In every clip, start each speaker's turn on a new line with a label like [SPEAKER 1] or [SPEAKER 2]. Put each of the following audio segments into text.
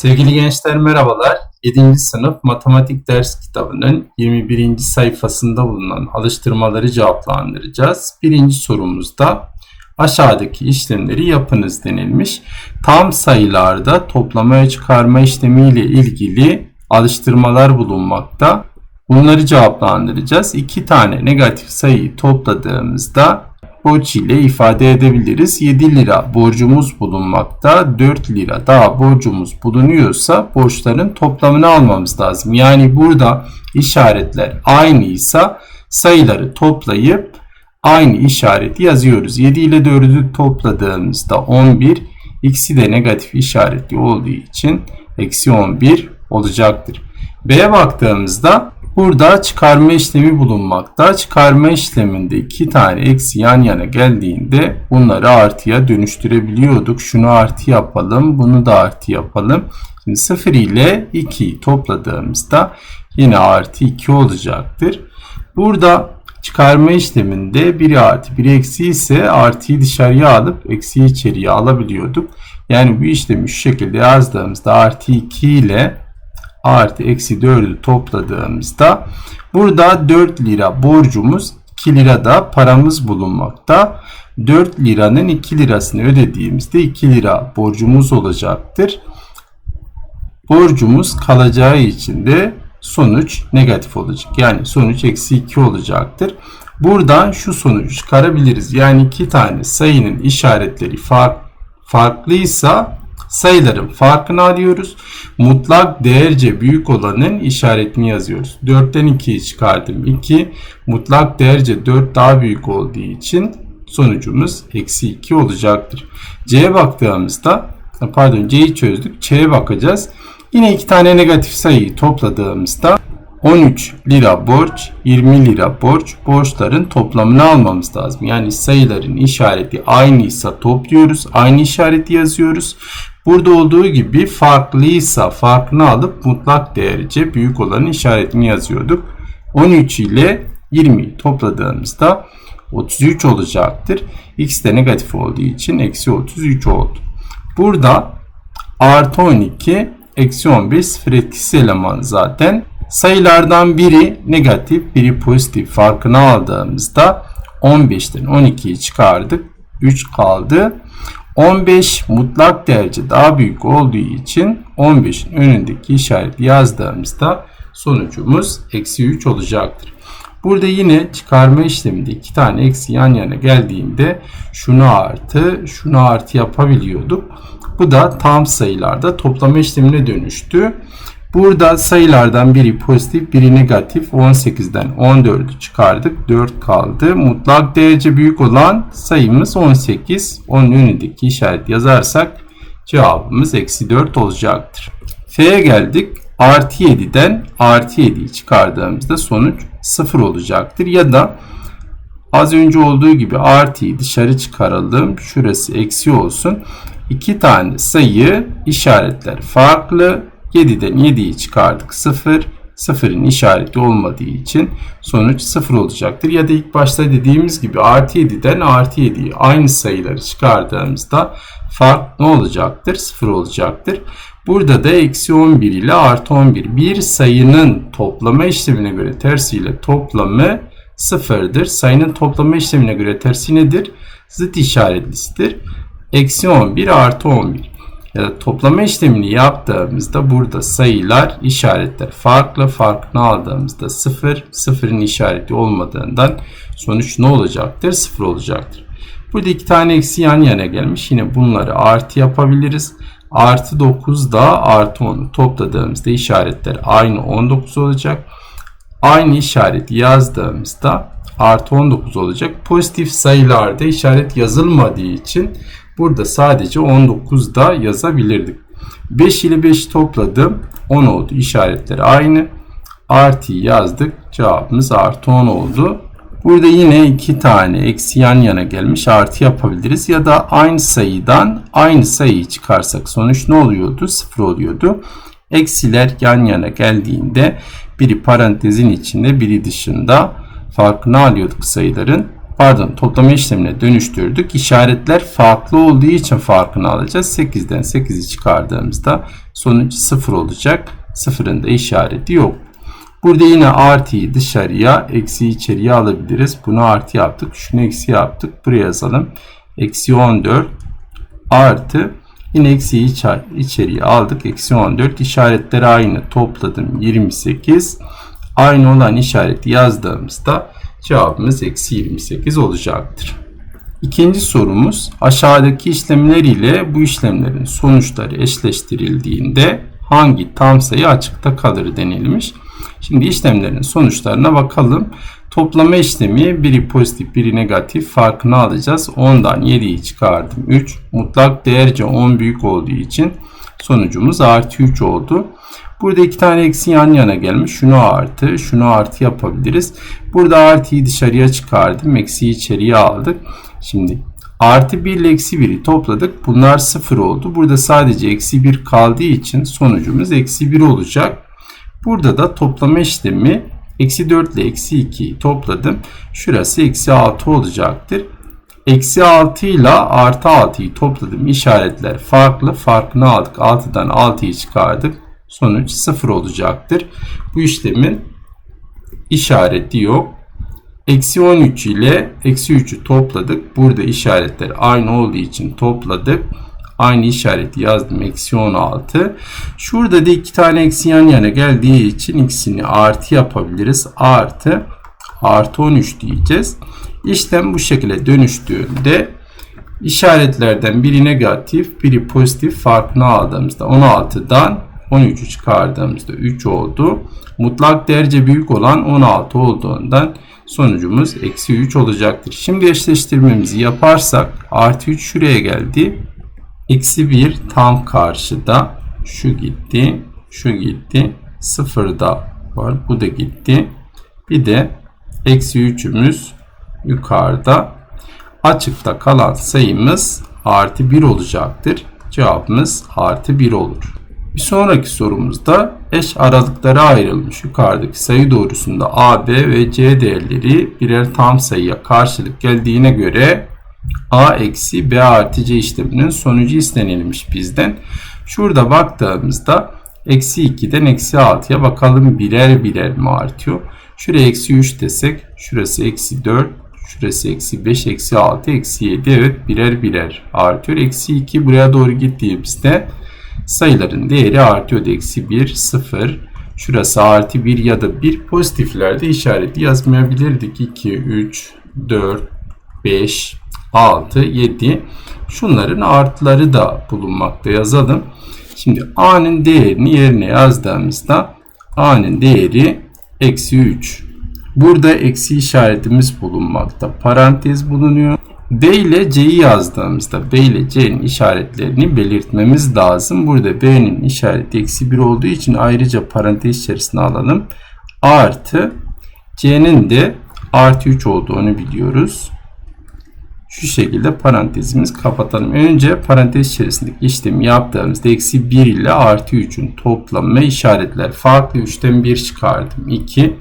[SPEAKER 1] Sevgili gençler merhabalar. 7. sınıf matematik ders kitabının 21. sayfasında bulunan alıştırmaları cevaplandıracağız. Birinci sorumuzda aşağıdaki işlemleri yapınız denilmiş. Tam sayılarda toplama ve çıkarma işlemiyle ilgili alıştırmalar bulunmakta. Bunları cevaplandıracağız. İki tane negatif sayıyı topladığımızda borç ile ifade edebiliriz. 7 lira borcumuz bulunmakta. 4 lira daha borcumuz bulunuyorsa borçların toplamını almamız lazım. Yani burada işaretler aynıysa sayıları toplayıp aynı işareti yazıyoruz. 7 ile 4'ü topladığımızda 11 ikisi de negatif işaretli olduğu için eksi 11 olacaktır. B'ye baktığımızda Burada çıkarma işlemi bulunmakta. Çıkarma işleminde iki tane eksi yan yana geldiğinde bunları artıya dönüştürebiliyorduk. Şunu artı yapalım, bunu da artı yapalım. Şimdi 0 ile 2'yi topladığımızda yine artı 2 olacaktır. Burada çıkarma işleminde biri artı biri eksi ise artıyı dışarıya alıp eksiyi içeriye alabiliyorduk. Yani bu işlemi şu şekilde yazdığımızda artı 2 ile artı eksi 4'ü topladığımızda burada 4 lira borcumuz 2 lira da paramız bulunmakta. 4 liranın 2 lirasını ödediğimizde 2 lira borcumuz olacaktır. Borcumuz kalacağı için de sonuç negatif olacak. Yani sonuç eksi 2 olacaktır. Buradan şu sonucu çıkarabiliriz. Yani iki tane sayının işaretleri fark, farklıysa sayıların farkını alıyoruz. Mutlak değerce büyük olanın işaretini yazıyoruz. 4'ten 2'yi çıkardım 2. Mutlak değerce 4 daha büyük olduğu için sonucumuz eksi 2 olacaktır. C'ye baktığımızda pardon C'yi çözdük. C'ye bakacağız. Yine iki tane negatif sayıyı topladığımızda 13 lira borç, 20 lira borç, borçların toplamını almamız lazım. Yani sayıların işareti aynıysa topluyoruz, aynı işareti yazıyoruz. Burada olduğu gibi farklıysa farkını alıp mutlak değerce büyük olanın işaretini yazıyorduk. 13 ile 20'yi topladığımızda 33 olacaktır. X de negatif olduğu için eksi 33 oldu. Burada artı 12 eksi 11 sıfır etkisi eleman zaten. Sayılardan biri negatif biri pozitif farkını aldığımızda 15'ten 12'yi çıkardık. 3 kaldı. 15 mutlak derece daha büyük olduğu için 15'in önündeki işareti yazdığımızda sonucumuz eksi 3 olacaktır. Burada yine çıkarma işleminde iki tane eksi yan yana geldiğinde şunu artı şunu artı yapabiliyorduk. Bu da tam sayılarda toplama işlemine dönüştü. Burada sayılardan biri pozitif, biri negatif. 18'den 14'ü çıkardık. 4 kaldı. Mutlak derece büyük olan sayımız 18. Onun önündeki işaret yazarsak cevabımız eksi 4 olacaktır. F'ye geldik. Artı 7'den artı 7'yi çıkardığımızda sonuç 0 olacaktır. Ya da az önce olduğu gibi artıyı dışarı çıkaralım. Şurası eksi olsun. İki tane sayı işaretler farklı 7'den 7'yi çıkardık 0. 0'ın işareti olmadığı için sonuç 0 olacaktır. Ya da ilk başta dediğimiz gibi artı 7'den artı 7'yi aynı sayıları çıkardığımızda fark ne olacaktır? 0 olacaktır. Burada da eksi 11 ile artı 11 bir sayının toplama işlemine göre tersiyle toplamı sıfırdır. Sayının toplama işlemine göre tersi nedir? Zıt işaretlisidir. Eksi 11 artı 11 ya da toplama işlemini yaptığımızda burada sayılar işaretler farklı farkını aldığımızda 0 sıfırın işareti olmadığından sonuç ne olacaktır? 0 olacaktır. Burada iki tane eksi yan yana gelmiş. Yine bunları artı yapabiliriz. Artı 9 da artı 10'u topladığımızda işaretler aynı 19 olacak. Aynı işareti yazdığımızda artı 19 olacak. Pozitif sayılarda işaret yazılmadığı için Burada sadece 19 da yazabilirdik. 5 ile 5 topladım. 10 oldu. İşaretleri aynı. Artı yazdık. Cevabımız artı 10 oldu. Burada yine iki tane eksi yan yana gelmiş artı yapabiliriz. Ya da aynı sayıdan aynı sayıyı çıkarsak sonuç ne oluyordu? 0 oluyordu. Eksiler yan yana geldiğinde biri parantezin içinde biri dışında farkını alıyorduk sayıların. Pardon toplama işlemine dönüştürdük. İşaretler farklı olduğu için farkını alacağız. 8'den 8'i çıkardığımızda sonuç 0 olacak. 0'ın da işareti yok. Burada yine artıyı dışarıya, eksi içeriye alabiliriz. Bunu artı yaptık. Şunu eksi yaptık. Buraya yazalım. Eksi 14 artı yine eksiyi içeriye aldık. Eksi 14 işaretleri aynı topladım. 28 aynı olan işareti yazdığımızda cevabımız eksi 28 olacaktır. İkinci sorumuz aşağıdaki işlemler ile bu işlemlerin sonuçları eşleştirildiğinde hangi tam sayı açıkta kalır denilmiş. Şimdi işlemlerin sonuçlarına bakalım. Toplama işlemi biri pozitif biri negatif farkını alacağız. 10'dan 7'yi çıkardım 3. Mutlak değerce 10 büyük olduğu için sonucumuz artı 3 oldu. Burada iki tane eksi yan yana gelmiş. Şunu artı, şunu artı yapabiliriz. Burada artıyı dışarıya çıkardım. Eksiyi içeriye aldık. Şimdi artı 1 ile eksi 1'i topladık. Bunlar 0 oldu. Burada sadece eksi 1 kaldığı için sonucumuz eksi 1 olacak. Burada da toplama işlemi eksi 4 ile eksi 2'yi topladım. Şurası eksi 6 olacaktır. Eksi 6 ile artı 6'yı topladım. İşaretler farklı. Farkını aldık. 6'dan 6'yı çıkardık. Sonuç 0 olacaktır. Bu işlemin işareti yok. Eksi 13 ile eksi 3'ü topladık. Burada işaretler aynı olduğu için topladık. Aynı işareti yazdım. Eksi 16. Şurada da iki tane eksi yan yana geldiği için ikisini artı yapabiliriz. Artı artı 13 diyeceğiz. İşlem bu şekilde dönüştüğünde işaretlerden biri negatif, biri pozitif farkını aldığımızda 16'dan 13'ü çıkardığımızda 3 oldu. Mutlak derece büyük olan 16 olduğundan sonucumuz eksi 3 olacaktır. Şimdi eşleştirmemizi yaparsak artı 3 şuraya geldi. Eksi 1 tam karşıda. Şu gitti. Şu gitti. 0 da var. Bu da gitti. Bir de eksi 3'ümüz yukarıda. Açıkta kalan sayımız artı 1 olacaktır. Cevabımız artı 1 olur. Bir sonraki sorumuzda eş aralıklara ayrılmış yukarıdaki sayı doğrusunda A, B ve C değerleri birer tam sayıya karşılık geldiğine göre A eksi B artı C işleminin sonucu istenilmiş bizden. Şurada baktığımızda eksi 2'den eksi 6'ya bakalım birer birer mi artıyor? Şuraya eksi 3 desek şurası eksi 4 şurası eksi 5 eksi 6 eksi 7 evet birer birer artıyor. Eksi 2 buraya doğru gittiğimizde sayıların değeri artıyor. Eksi 1 0 şurası artı 1 ya da 1 pozitiflerde işareti yazmayabilirdik. 2 3 4 5 6, 7. Şunların artıları da bulunmakta yazalım. Şimdi A'nın değerini yerine yazdığımızda A'nın değeri eksi 3. Burada eksi işaretimiz bulunmakta. Parantez bulunuyor. B ile C'yi yazdığımızda B ile C'nin işaretlerini belirtmemiz lazım. Burada B'nin işareti eksi 1 olduğu için ayrıca parantez içerisine alalım. Artı C'nin de artı 3 olduğunu biliyoruz şu şekilde parantezimiz kapatalım. Önce parantez içerisindeki işlemi yaptığımızda eksi 1 ile artı 3'ün toplamı işaretler farklı. 3'ten 1 çıkardım. 2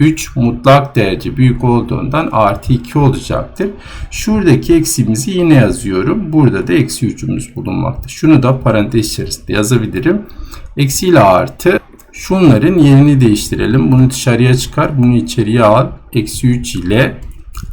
[SPEAKER 1] 3 mutlak derece büyük olduğundan artı 2 olacaktır. Şuradaki eksimizi yine yazıyorum. Burada da eksi 3'ümüz bulunmakta. Şunu da parantez içerisinde yazabilirim. Eksi ile artı şunların yerini değiştirelim. Bunu dışarıya çıkar. Bunu içeriye al. Eksi 3 ile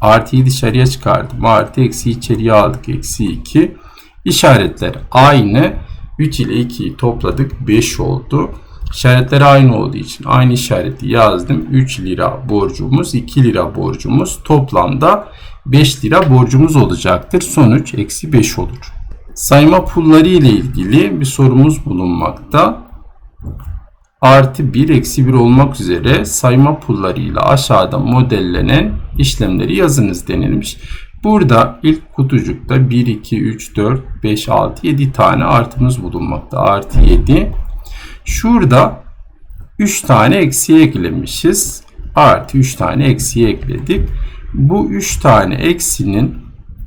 [SPEAKER 1] Artıyı dışarıya çıkardım. Artı eksi içeriye aldık. Eksi 2. İşaretler aynı. 3 ile 2'yi topladık. 5 oldu. İşaretler aynı olduğu için aynı işareti yazdım. 3 lira borcumuz, 2 lira borcumuz. Toplamda 5 lira borcumuz olacaktır. Sonuç eksi 5 olur. Sayma pulları ile ilgili bir sorumuz bulunmakta artı 1 eksi 1 olmak üzere sayma pullarıyla aşağıda modellenen işlemleri yazınız denilmiş. Burada ilk kutucukta 1, 2, 3, 4, 5, 6, 7 tane artımız bulunmakta. Artı 7. Şurada 3 tane eksiye eklemişiz. Artı 3 tane eksiye ekledik. Bu 3 tane eksinin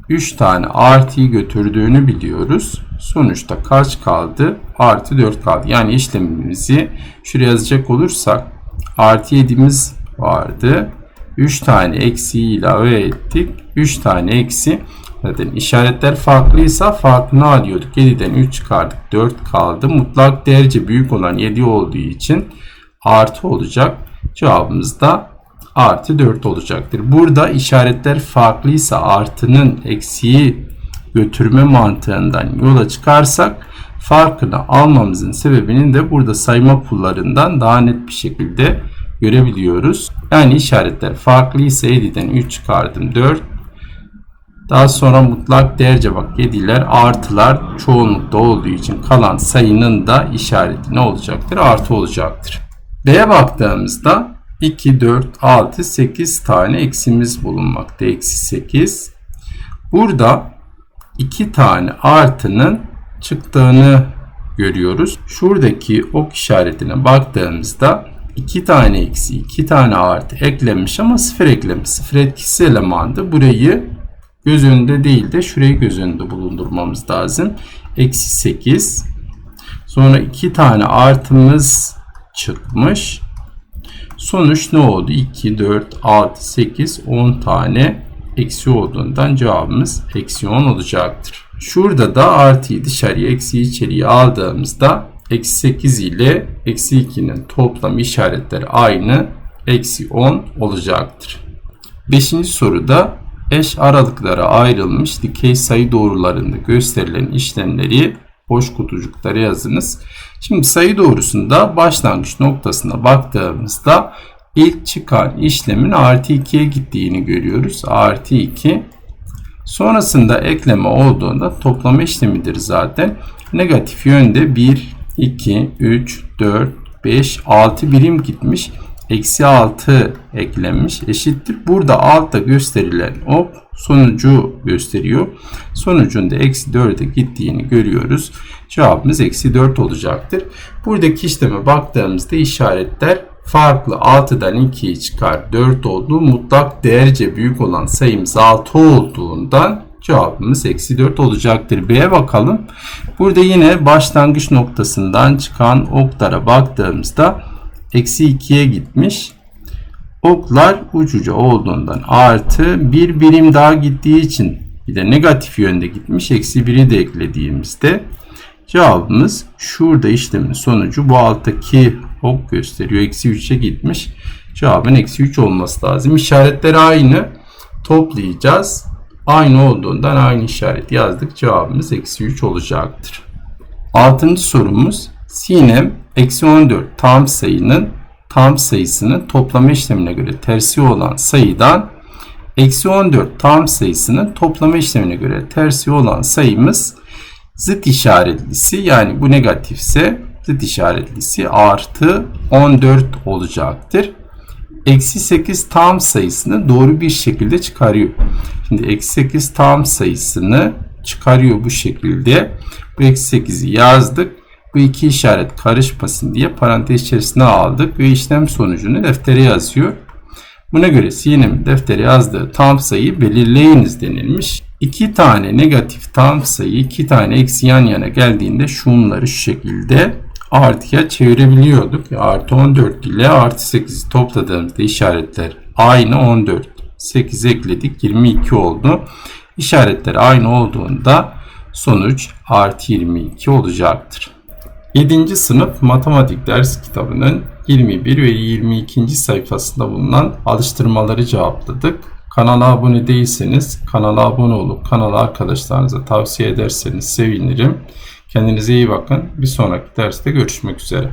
[SPEAKER 1] 3 tane artıyı götürdüğünü biliyoruz. Sonuçta kaç kaldı? Artı 4 kaldı. Yani işlemimizi şuraya yazacak olursak artı 7'miz vardı. 3 tane eksiği ilave ettik. 3 tane eksi. Zaten işaretler farklıysa farkını alıyorduk. 7'den 3 çıkardık. 4 kaldı. Mutlak derece büyük olan 7 olduğu için artı olacak. Cevabımız da artı 4 olacaktır. Burada işaretler farklıysa artının eksiği götürme mantığından yola çıkarsak farkını almamızın sebebinin de burada sayma pullarından daha net bir şekilde görebiliyoruz. Yani işaretler farklıysa 7'den 3 çıkardım 4. Daha sonra mutlak derece bak 7'ler artılar çoğunlukta olduğu için kalan sayının da işareti ne olacaktır? Artı olacaktır. B'ye baktığımızda 2, 4, 6, 8 tane eksimiz bulunmakta. Eksi 8. Burada 2 tane artının çıktığını görüyoruz. Şuradaki ok işaretine baktığımızda 2 tane eksi 2 tane artı eklenmiş ama sıfır eklemiş. Sıfır etkisi elemandı. Burayı göz önünde değil de şurayı göz önünde bulundurmamız lazım. Eksi 8. Sonra 2 tane artımız çıkmış. Sonuç ne oldu? 2, 4, 6, 8, 10 tane eksi olduğundan cevabımız eksi 10 olacaktır. Şurada da artıyı dışarıya eksi içeriye aldığımızda eksi 8 ile eksi 2'nin toplam işaretleri aynı eksi 10 olacaktır. Beşinci soruda eş aralıklara ayrılmış dikey sayı doğrularında gösterilen işlemleri boş kutucuklara yazınız. Şimdi sayı doğrusunda başlangıç noktasına baktığımızda ilk çıkan işlemin artı 2'ye gittiğini görüyoruz. Artı 2. Sonrasında ekleme olduğunda toplama işlemidir zaten. Negatif yönde 1, 2, 3, 4, 5, 6 birim gitmiş. Eksi 6 eklenmiş eşittir. Burada altta gösterilen ok sonucu gösteriyor. Sonucun da eksi 4'e gittiğini görüyoruz. Cevabımız eksi 4 olacaktır. Buradaki işleme baktığımızda işaretler farklı 6'dan 2'yi çıkar 4 olduğu mutlak değerce büyük olan sayımız 6 olduğundan cevabımız eksi 4 olacaktır. B'ye bakalım. Burada yine başlangıç noktasından çıkan oklara baktığımızda eksi 2'ye gitmiş. Oklar ucuca olduğundan artı bir birim daha gittiği için bir de negatif yönde gitmiş. Eksi 1'i de eklediğimizde cevabımız şurada işlemin sonucu bu alttaki ok gösteriyor. Eksi 3'e gitmiş. Cevabın eksi 3 olması lazım. İşaretleri aynı. Toplayacağız. Aynı olduğundan aynı işaret yazdık. Cevabımız eksi 3 olacaktır. Altıncı sorumuz Sinem eksi 14 tam sayının tam sayısının toplama işlemine göre tersi olan sayıdan eksi 14 tam sayısının toplama işlemine göre tersi olan sayımız zıt işaretlisi yani bu negatifse zıt işaretlisi artı 14 olacaktır. Eksi 8 tam sayısını doğru bir şekilde çıkarıyor. Şimdi eksi 8 tam sayısını çıkarıyor bu şekilde. Bu eksi 8'i yazdık. Bu iki işaret karışmasın diye parantez içerisine aldık ve işlem sonucunu deftere yazıyor. Buna göre Sinem'in deftere yazdığı tam sayıyı belirleyiniz denilmiş. İki tane negatif tam sayı, iki tane eksi yan yana geldiğinde şunları şu şekilde artıya çevirebiliyorduk. Artı 14 ile artı 8'i topladığımızda işaretler aynı 14. 8 ekledik 22 oldu. İşaretler aynı olduğunda sonuç artı 22 olacaktır. 7. sınıf matematik ders kitabının 21 ve 22. sayfasında bulunan alıştırmaları cevapladık. Kanala abone değilseniz kanala abone olup kanala arkadaşlarınıza tavsiye ederseniz sevinirim. Kendinize iyi bakın. Bir sonraki derste görüşmek üzere.